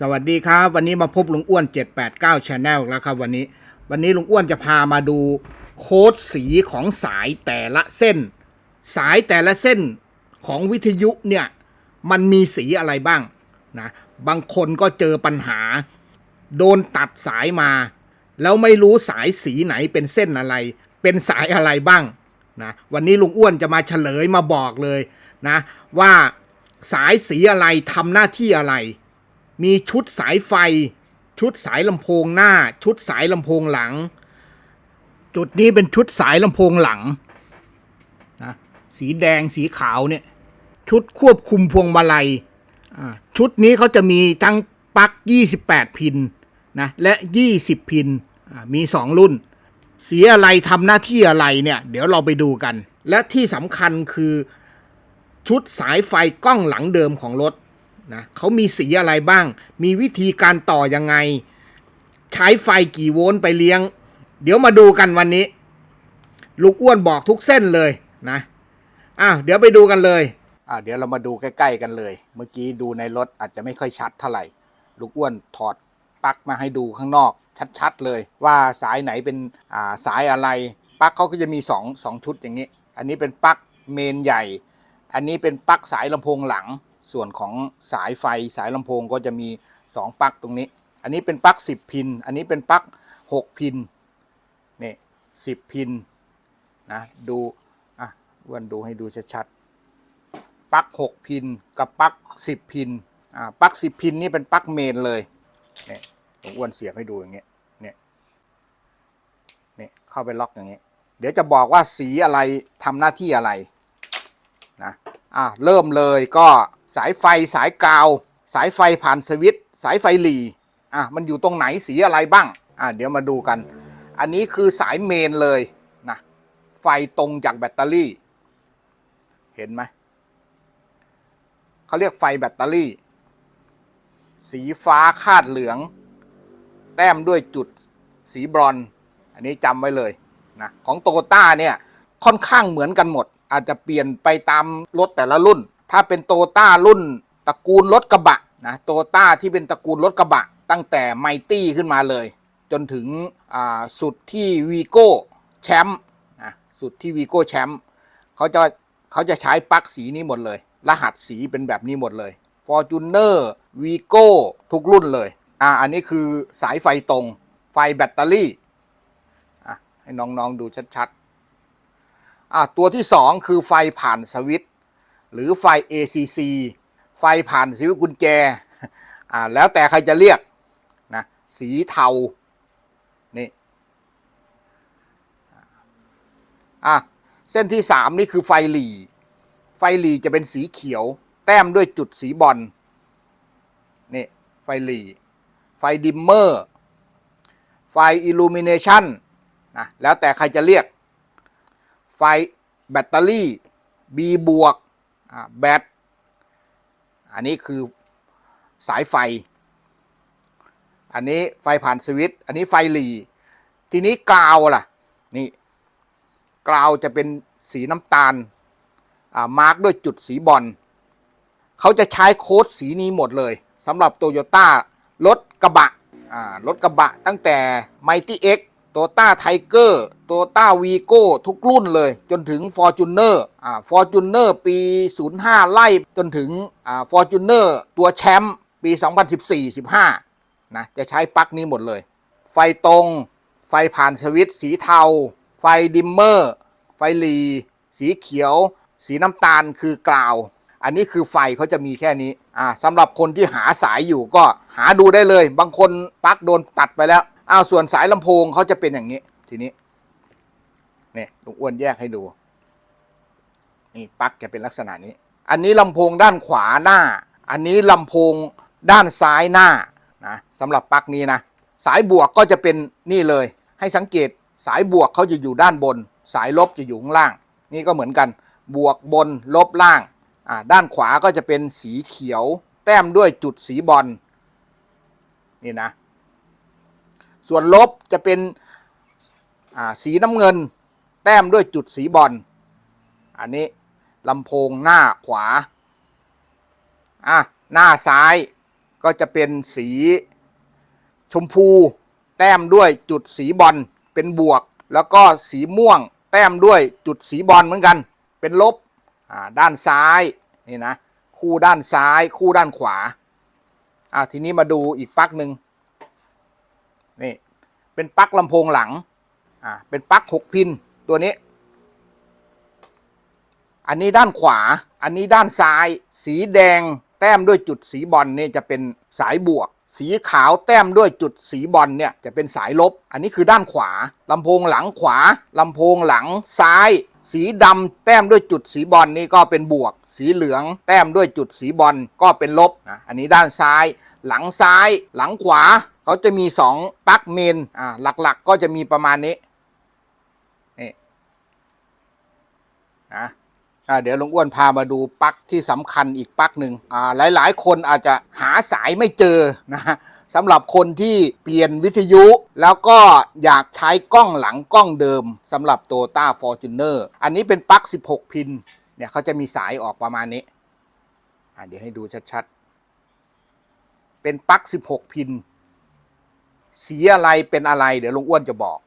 สวัสดีครับ วันนี้มาพบลุงอ้วน 789 Channel แล้วครับวันนี้ วันนี้ลุงอ้วนจะพามาดูโค้ดสีของสายแต่ละเส้น สายแต่ละเส้นของวิทยุเนี่ยมันมีสีอะไรบ้างนะบางคนก็เจอปัญหา โดนตัดสายมา แล้วไม่รู้สายสีไหนเป็นเส้นอะไร เป็นสายอะไรบ้างนะวันนี้ลุงอ้วนจะมาเฉลยมาบอกเลยนะว่าสายสีอะไรทำหน้าที่อะไร มีชุดสายไฟ ชุดสายลำโพงหน้า ชุดสายลำโพงหลัง จุดนี้เป็นชุดสายลำโพงหลังนะสีแดงสีขาวเนี่ย ชุดควบคุมพวงมาลัยชุดนี้เขาจะมีทั้งปลั๊ก 28 พินนะและ 20 พินมี 2 รุ่น สีอะไรทำหน้าที่อะไรเนี่ย เดี๋ยวเราไปดูกัน และที่สำคัญคือชุดสายไฟกล้องหลังเดิมของรถ นะเขามีสีอะไรบ้าง มีวิธีการต่อยังไง ใช้ไฟกี่โวลต์ไปเลี้ยง เดี๋ยวมาดูกันวันนี้ ลูกอ้วนบอกทุกเส้นเลยนะอ้าวเดี๋ยวไปดูกันเลยอ่าเดี๋ยวเรามาดูใกล้ ๆ กันเลย เมื่อกี้ดูในรถอาจจะไม่ค่อยชัดเท่าไหร่ ลูกอ้วนถอดปลั๊กมาให้ดูข้างนอก ชัดๆเลย ว่าสายไหนเป็นอ่าสายอะไรปลั๊กเขาก็จะมีสองสองชุดอย่างนี้ อันนี้เป็นปลั๊กเมนใหญ่ อันนี้เป็นปลั๊กสายลำโพงหลัง ส่วนของสายไฟสายลำโพงก็จะมี 2ปลั๊กตรงนี้ อันนี้เป็นปลั๊ก10 พิน อันนี้เป็นปลั๊ก6 พินนี่10พินนะดูอะอ้วนดูให้ดูชัดๆปลั๊ก6พินกับปลั๊ก10 พินอ่าปลั๊ก10 พินนี่เป็นปลั๊กเมนเลยเนี่ยผมอ้วนเสียบให้ดูอย่างเงี้ยเนี่ยเนี่ยเข้าไปล็อกอย่างเงี้ยเดี๋ยวจะบอกว่าสีอะไรทำหน้าที่อะไรนะอะเริ่มเลยก็ สายไฟสายกาว สายไฟผ่านสวิตสายไฟหลีอะมันอยู่ตรงไหนสีอะไรบ้างอะเดี๋ยวมาดูกัน อันนี้คือสายเมนเลยนะไฟตรงจากแบตเตอรี่ เห็นไหมเขาเรียกไฟแบตเตอรี่ สีฟ้าคาดเหลือง แต้มด้วยจุดสีบรอน อันนี้จำไว้เลยนะของโตโยต้าเนี่ยค่อนข้างเหมือนกันหมด อาจจะเปลี่ยนไปตามรถแต่ละรุ่น ถ้าเป็นโตต้ารุ่นตระกูลรถกระบะนะโตต้าที่เป็นตระกูลรถกระบะ ตั้งแต่ไมตี้ขึ้นมาเลย จนถึงสุดที่วีโก้แชมป์นะสุดที่วีโก้แชมป์เขาจะเขาจะใช้ปลั๊กสีนี้หมดเลย รหัสสีเป็นแบบนี้หมดเลย f o r t u n e r v i g o ทุกรุ่นเลยอ่าอันนี้คือสายไฟตรง ไฟแบตเตอรี่อะให้น้องๆดูชัดๆอะตัวที่ 2 คือไฟผ่านสวิตช์ หรือไฟ ACC ไฟผ่านสวิตช์กุญแจอ่าแล้วแต่ใครจะเรียกนะสีเทานี่อะเส้นที่ 3 นี่คือไฟหลีไฟหลีจะเป็นสีเขียว แต้มด้วยจุดสีบอลนี่ไฟหลีไฟดิมเมอร์ไฟอิลูมิเนชันนะแล้วแต่ใครจะเรียก ไฟแบตเตอรี่ B บวก แบตอันนี้คือสายไฟ อันนี้ไฟผ่านสวิตช์อันนี้ไฟหลีทีนี้กาวล่ะนี่กาวจะเป็นสีน้ำตาลอ่ามาร์กด้วยจุดสีบอลเขาจะใช้โค้ดสีนี้หมดเลยสำหรับโตโยต้ารถกระบะอ่ารถกระบะตั้งแต่ Mighty X โตต้าไทเกอร์โตต้าวีโก้ทุกรุ่นเลย จนถึง f o r t u n e r อ่า f o r t u n e r ปี 05 ไล่จนถึงอ่า f o r t u n e r ตัวแชมป์ปี 2014-15 นะ จะใช้ปลั๊กนี้หมดเลย ไฟตรง ไฟผ่านสวิตช์สีเทา ไฟดิมเมอร์ ไฟหลี สีเขียว สีน้ำตาลคือกล่าว อันนี้คือไฟเขาจะมีแค่นี้อ่าสำหรับคนที่หาสายอยู่ก็หาดูได้เลย บางคนปลั๊กโดนตัดไปแล้ว อ้าวส่วนสายลำโพงเขาจะเป็นอย่างนี้ ทีนี้เนี่ยลุงอ้วนแยกให้ดู นี่ปลั๊กจะเป็นลักษณะนี้ อันนี้ลำโพงด้านขวาหน้า อันนี้ลำโพงด้านซ้ายหน้านะสำหรับปลั๊กนี้นะ สายบวกก็จะเป็นนี่เลย ให้สังเกตสายบวกเขาจะอยู่ด้านบน สายลบจะอยู่ข้างล่าง นี่ก็เหมือนกัน บวกบนลบล่างอ่าด้านขวาก็จะเป็นสีเขียว แต้มด้วยจุดสีบอลนี่นะ ส่วนลบจะเป็นสีน้ำเงิน แต้มด้วยจุดสีบอล อันนี้ลำโพงหน้าขวา อะ หน้าซ้ายก็จะเป็นสีชมพู แต้มด้วยจุดสีบอลเป็นบวก แล้วก็สีม่วง แต้มด้วยจุดสีบอลเหมือนกัน เป็นลบ อ่า ด้านซ้ายนี่นะ คู่ด้านซ้าย คู่ด้านขวา อ่าทีนี้มาดูอีกปักหนึ่ง นี่เป็นปลั๊กลำโพงหลังอ่าเป็นปลั๊กหกพินตัวนี้ อันนี้ด้านขวา อันนี้ด้านซ้าย สีแดงแต้มด้วยจุดสีบอลเนี่ยจะเป็นสายบวก สีขาวแต้มด้วยจุดสีบอลเนี่ยจะเป็นสายลบ อันนี้คือด้านขวาลำโพงหลังขวาลำโพงหลังซ้าย สีดำแต้มด้วยจุดสีบอลนี่ก็เป็นบวก สีเหลือง แต้มด้วยจุดสีบอลก็เป็นลบนะอันนี้ด้านซ้าย หลังซ้าย หลังขวาเขาจะมีสองปลั๊กเมนอ่าหลักๆก็จะมีประมาณนี้นี่นะอ่าเดี๋ยวลุงอ้วนพามาดูปลั๊กที่สำคัญอีกปลั๊กหนึ่งอ่าหลาย ๆ คนอาจจะหาสายไม่เจอนะสำหรับคนที่เปลี่ยนวิทยุ แล้วก็อยากใช้กล้องหลังกล้องเดิมสำหรับ t o ต้า Fortuner อันนี้เป็นปลั๊ก 16 พินเนี่ยเขาจะมีสายออกประมาณนี้อ่าเดี๋ยวให้ดูชัด ๆ เป็นปลั๊ก16 พิน สีอะไรเป็นอะไร เดี๋ยวลุงอ้วนจะบอก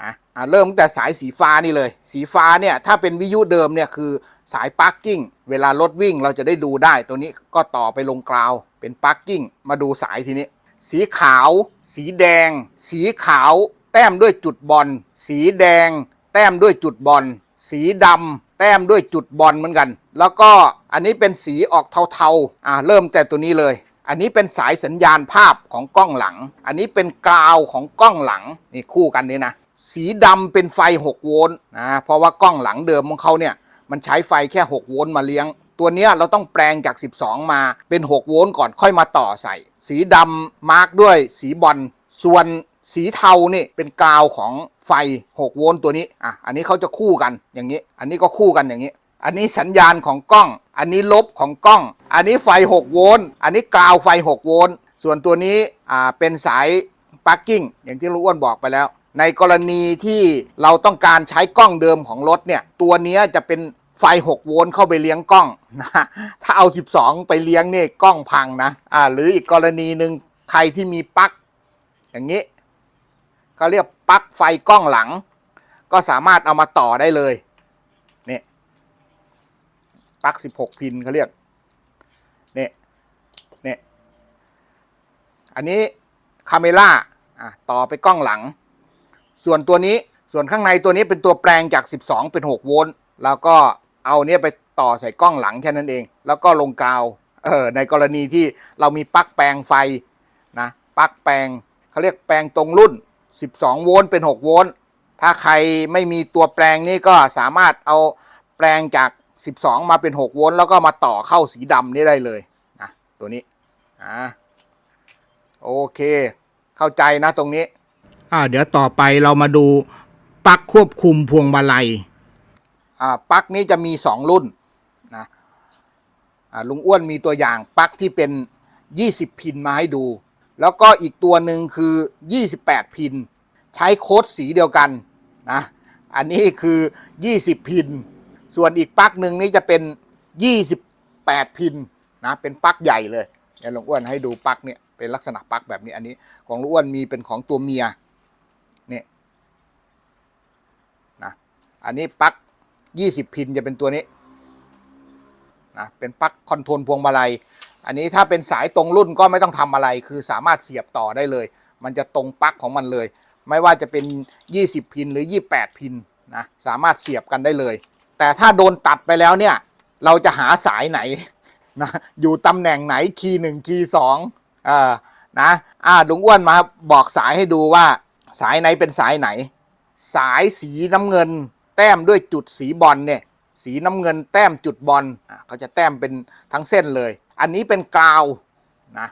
อะเริ่มตั้งแต่สายสีฟ้านี่เลย สีฟ้าเนี่ยถ้าเป็นวิทยุเดิมเนี่ยคือสายปลั๊กกิ้ง เวลารถวิ่งเราจะได้ดูได้ ตัวนี้ก็ต่อไปลงกราว เป็นปลั๊กกิ้ง มาดูสายทีนี้ สีขาว สีแดง สีขาว แต้มด้วยจุดบอล สีแดง แต้มด้วยจุดบอล สีดำแต้มด้วยจุดบอลเหมือนกัน แล้วก็อันนี้เป็นสีออกเทาๆ อ่าเริ่มแต่ตัวนี้เลย อันนี้เป็นสายสัญญาณภาพของกล้องหลัง อันนี้เป็นกราวของกล้องหลังนี่คู่กันนี่นะ สีดำเป็นไฟ 6 โวลต์นะ เพราะว่ากล้องหลังเดิมของเขาเนี่ยมันใช้ไฟแค่ 6 โวลต์มาเลี้ยง ตัวเนี้ยเราต้องแปลงจาก 12 มาเป็น 6 โวลต์ก่อนค่อยมาต่อใส่ สีดำมาร์กด้วยสีบอล ส่วนสีเทานี่เป็นกาวของไฟ 6 โวลต์ตัวนี้ อะ อันนี้เขาจะคู่กันอย่างนี้ อันนี้ก็คู่กันอย่างนี้ อันนี้สัญญาณของกล้อง อันนี้ลบของกล้อง อันนี้ไฟ 6 โวลต์ อันนี้กราวไฟ 6 โวลต์ ส่วนตัวนี้อ่าเป็นสายปลั๊กกิ้งอย่างที่ลุงอ้วนบอกไปแล้ว ในกรณีที่เราต้องการใช้กล้องเดิมของรถเนี่ย ตัวนี้จะเป็นไฟ 6 โวลต์เข้าไปเลี้ยงกล้องนะ ถ้าเอา 12 ไปเลี้ยงเนี่ยกล้องพังนะ อ่า หรืออีกกรณีหนึ่งใครที่มีปลั๊กอย่างนี้ ก็เรียกปลั๊กไฟกล้องหลัง ก็สามารถเอามาต่อได้เลย ปลั๊ก16พินเขาเรียกเนี่ยเนี่ยอันนี้คาเมล่าอะต่อไปกล้องหลัง ส่วนตัวนี้ส่วนข้างในตัวนี้เป็นตัวแปลงจาก 12 เป็น 6 โวลต์แล้วก็เอาเนี่ยไปต่อใส่กล้องหลังแค่นั้นเอง แล้วก็ลงกาวเออในกรณีที่เรามีปลั๊กแปลงไฟนะปลั๊กแปลงเขาเรียกแปลงตรงรุ่น 12 โวลต์เป็น 6 โวลต์ถ้าใครไม่มีตัวแปลงนี่ก็สามารถเอาแปลงจาก 12 มาเป็น 6 โวลต์แล้วก็มาต่อเข้าสีดำนี่ได้เลยนะตัวนี้อ่าโอเค เข้าใจนะตรงนี้ อ่า เดี๋ยวต่อไปเรามาดูปลั๊กควบคุมพวงมาลัยอ่าปลั๊กนี้จะมี 2 รุ่นนะอ่าลุงอ้วนมีตัวอย่างปลั๊กที่เป็น 20 พินมาให้ดู แล้วก็อีกตัวหนึ่งคือ 28 พิน ใช้โค้ดสีเดียวกันนะอันนี้คือ 20 พิน ส่วนอีกปลั๊กหนึ่งนี่จะเป็น 28 พินนะเป็นปลั๊กใหญ่เลยเดี๋ยวลุงอ้วนให้ดูปลั๊กเนี่ยเป็นลักษณะปลั๊กแบบนี้อันนี้ของลุงอ้วนมีเป็นของตัวเมียเนี่ยนะอันนี้ปลั๊ก20 พินจะเป็นตัวนี้นะเป็นปลั๊กคอนโทรลพวงมาลัย อันนี้ถ้าเป็นสายตรงรุ่นก็ไม่ต้องทำอะไร คือสามารถเสียบต่อได้เลย มันจะตรงปลั๊กของมันเลย ไม่ว่าจะเป็น 20 พินหรือ 28 พินนะสามารถเสียบกันได้เลย แต่ถ้าโดนตัดไปแล้วเนี่ย เราจะหาสายไหนนะอยู่ตำแหน่งไหนคีย์หนึ่งคีย์สองเออนะอ่าลุงอ้วนมาบอกสายให้ดูว่าสายไหนเป็นสายไหน สายสีน้ำเงิน แต้มด้วยจุดสีบอลเนี่ยสีน้ำเงินแต้มจุดบอลเขาจะแต้มเป็นทั้งเส้นเลย อันนี้เป็นกาวนะ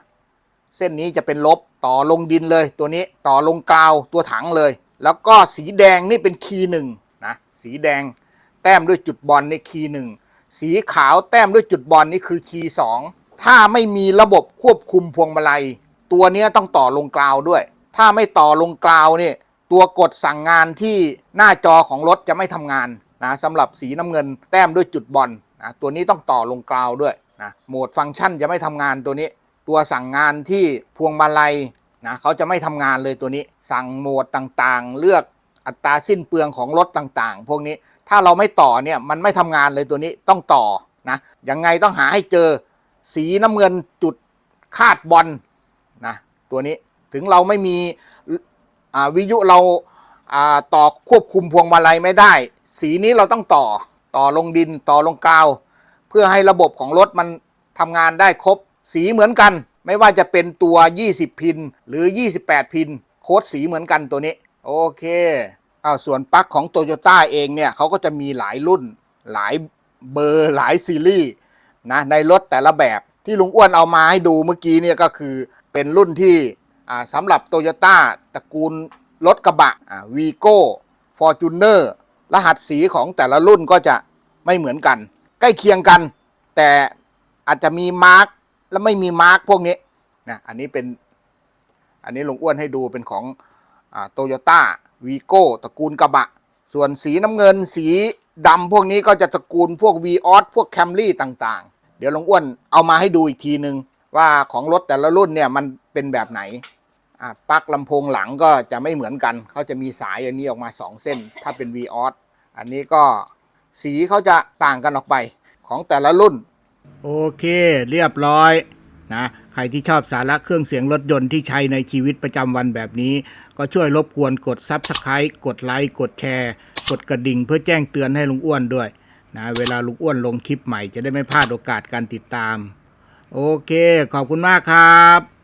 เส้นนี้จะเป็นลบต่อลงดินเลยตัวนี้ต่อลงกาวตัวถังเลย แล้วก็สีแดงนี่เป็นคีย์หนึ่งนะสีแดง แต้มด้วยจุดบอลในคีย์หนึ่งสีขาวแต้มด้วยจุดบอลนี่คือคีย์สองถ้าไม่มีระบบควบคุมพวงมาลัย ตัวนี้ต้องต่อลงกลาวด้วย ถ้าไม่ต่อลงกลาวนี่ตัวกดสั่งงานที่หน้าจอของรถจะไม่ทำงานนะสำหรับสีน้ำเงินแต้มด้วยจุดบอลนะตัวนี้ต้องต่อลงกราวด้วยนะโหมดฟังก์ชันจะไม่ทำงานตัวนี้ ตัวสั่งงานที่พวงมาลัยนะเขาจะไม่ทำงานเลยตัวนี้ สั่งโหมดต่างๆ เลือกอัตราสิ้นเปลืองของรถต่างๆ พวกนี้ ถ้าเราไม่ต่อเนี่ยมันไม่ทำงานเลยตัวนี้ต้องต่อนะยังไงต้องหาให้เจอสีน้ำเงินจุดคาดบอลนะตัวนี้ถึงเราไม่มีวิยุเราอ่าต่อควบคุมพวงมาลัยไม่ได้ สีนี้เราต้องต่อต่อลงดินต่อลงกาว เพื่อให้ระบบของรถมันทำงานได้ครบ สีเหมือนกัน ไม่ว่าจะเป็นตัว 20 พิน หรือ 28 พิน โค้ดสีเหมือนกันตัวนี้ โอเค อ้าวส่วนปลั๊กของ t o y ยต้าเองเนี่ยเขาก็จะมีหลายรุ่น หลายเบอร์หลายซีรีส์นะในรถแต่ละแบบที่ลุงอ้วนเอามาให้ดูเมื่อกี้เนี่ยก็คือเป็นรุ่นที่สำหรับ t o y ยต้าตระกูลรถกระบะวีโก้ฟอร์จูเนอร์รหัสสีของแต่ละรุ่นก็จะไม่เหมือนกัน ใกล้เคียงกัน แต่อาจจะมีมาร์กและไม่มีมาร์กพวกนี้นะอันนี้เป็นอันนี้ลุงอ้วนให้ดูเป็นของโตโยต้า วีโก้ตระกูลกระบะ ส่วนสีน้ำเงินสีดำพวกนี้ก็จะตระกูลพวก v ีออสพวกแคมรี่ต่างๆ เดี๋ยวลุงอ้วนเอามาให้ดูอีกทีนึงว่าของรถแต่ละรุ่นเนี่ยมันเป็นแบบไหนปลั๊กลำโพงหลังก็จะไม่เหมือนกัน เขาจะมีสายอันนี้ออกมา 2 เส้น ถ้าเป็น v ีออสอันนี้ก็สีเขาจะต่างกันออกไปของแต่ละรุ่น โอเค เรียบร้อยนะ ใครที่ชอบสาระเครื่องเสียงรถยนต์ที่ใช้ในชีวิตประจำวันแบบนี้ ก็ช่วยรบกวนกด Subscribe กดไลค์ กดแชร์ กดกระดิ่งเพื่อแจ้งเตือนให้ลุงอ้วนด้วยนะเวลาลุงอ้วนลงคลิปใหม่จะได้ไม่พลาดโอกาสการติดตาม โอเค ขอบคุณมากครับ